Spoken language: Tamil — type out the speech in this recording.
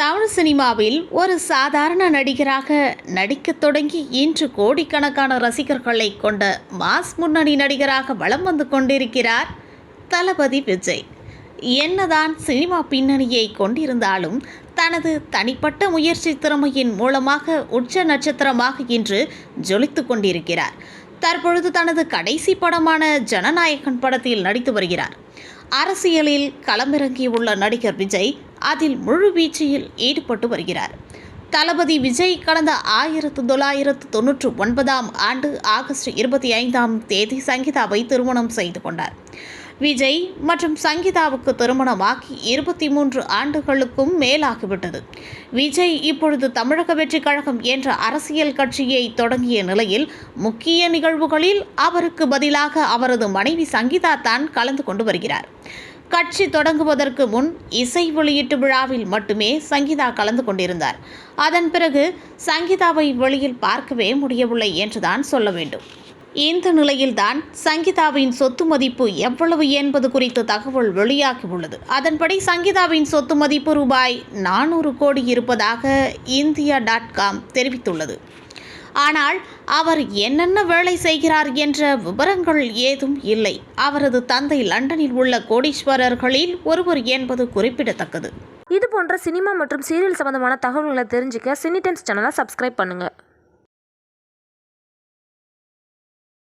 தமிழ் சினிமாவில் ஒரு சாதாரண நடிகராக நடிக்கத் தொடங்கி இன்று கோடிக்கணக்கான ரசிகர்களை கொண்ட மாஸ் முன்னணி நடிகராக வலம் வந்து கொண்டிருக்கிறார் தளபதி விஜய். என்னதான் சினிமா பின்னணியை கொண்டிருந்தாலும் தனது தனிப்பட்ட முயற்சி திறமையின் மூலமாக உச்ச நட்சத்திரமாக இன்று ஜொலித்து கொண்டிருக்கிறார். தற்பொழுது தனது கடைசி படமான ஜனநாயகன் படத்தில் நடித்து வருகிறார். அரசியலில் களமிறங்கியுள்ள நடிகர் விஜய் அதில் முழு வீச்சில் ஈடுபட்டு வருகிறார். தளபதி விஜய் கடந்த ஆயிரத்து தொள்ளாயிரத்து தொன்னூற்று ஒன்பதாம் ஆண்டு ஆகஸ்ட் இருபத்தி ஐந்தாம் தேதி சங்கீதாவை திருமணம் செய்து கொண்டார். விஜய் மற்றும் சங்கீதாவுக்கு திருமணமாகி இருபத்தி மூன்று ஆண்டுகளுக்கும் மேலாகிவிட்டது. விஜய் இப்பொழுது தமிழக வெற்றிக் கழகம் என்ற அரசியல் கட்சியை தொடங்கிய நிலையில் முக்கிய நிகழ்வுகளில் அவருக்கு பதிலாக அவரது மனைவி சங்கீதா தான் கலந்து கொண்டு வருகிறார். கட்சி தொடங்குவதற்கு முன் இசை வெளியீட்டு விழாவில் மட்டுமே சங்கீதா கலந்து கொண்டிருந்தார். அதன் பிறகு சங்கீதாவை வெளியில் பார்க்கவே முடியவில்லை என்றுதான் சொல்ல வேண்டும். இந்த நிலையில்தான் சங்கீதாவின் சொத்து மதிப்பு எவ்வளவு என்பது குறித்த தகவல் வெளியாகியுள்ளது. அதன்படி சங்கீதாவின் சொத்து மதிப்பு ரூபாய் நானூறு கோடி இருப்பதாக இந்தியா டாட் காம் தெரிவித்துள்ளது. ஆனால் அவர் என்னென்ன வேலை செய்கிறார் என்ற விவரங்கள் ஏதும் இல்லை. அவரது தந்தை லண்டனில் உள்ள கோடீஸ்வரர்களில் ஒருவர் என்பது குறிப்பிடத்தக்கது. இது போன்ற சினிமா மற்றும் சீரியல் சம்பந்தமான தகவல்களை தெரிஞ்சுக்க சினிடென்ஸ் சேனலை சப்ஸ்கிரைப் பண்ணுங்கள்